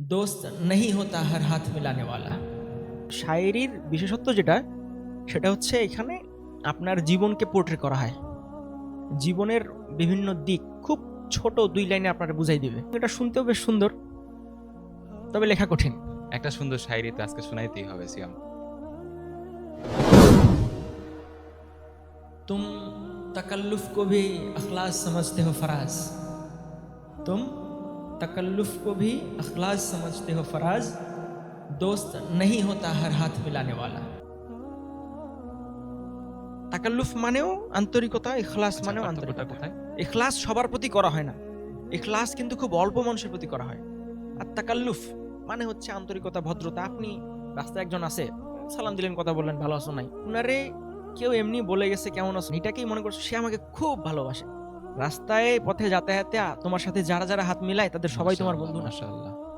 दोस्त नहीं होता हर हाथ मिलाने वाला শায়েরির বিশেষত্ব যেটা সেটা হচ্ছে এখানে আপনার জীবনকে পোর্ট্রে করা হয় জীবনের বিভিন্ন দিক খুব ছোট দুই লাইনে আপনারা বুঝাই দিবে এটা শুনতেও বেশ সুন্দর তবে লেখা কঠিন একটা সুন্দর শায়রি তো আজকে শোনাইতেই হবে সিয়াম तुम तकल्लुफ को भी अखलास समझते हो फराज तुम तकल्लुफ को भी अखलास समझते हो फराज दोस्त नहीं होता हर हाथ मिलाने वाला তাকাল্লুফ মানেও আন্তরিকতা ইখলাস আচ্ছা, মানেও পার্থক্যটা আন্তরিকতা কোথায় ইখলাস সবার প্রতি করা হয় না ইখলাস কিন্তু খুব অল্প মানুষের প্রতি করা হয় আর তাকাল্লুফ মানে হচ্ছে আন্তরিকতা ভদ্রতা আপনি রাস্তায় একজন আছে সালাম দিলেন কথা বললেন ভালো আছো নাই উনারে কেউ এমনি বলে গেছে কেমন আছো এটাকেই মনে করছে সে আমাকে খুব ভালোবাসে রাস্তায় পথে আ- তোমার সাথে যারা যারা হাত মিলায় তাদের সবাই তোমার বন্ধু মাশাআল্লাহ।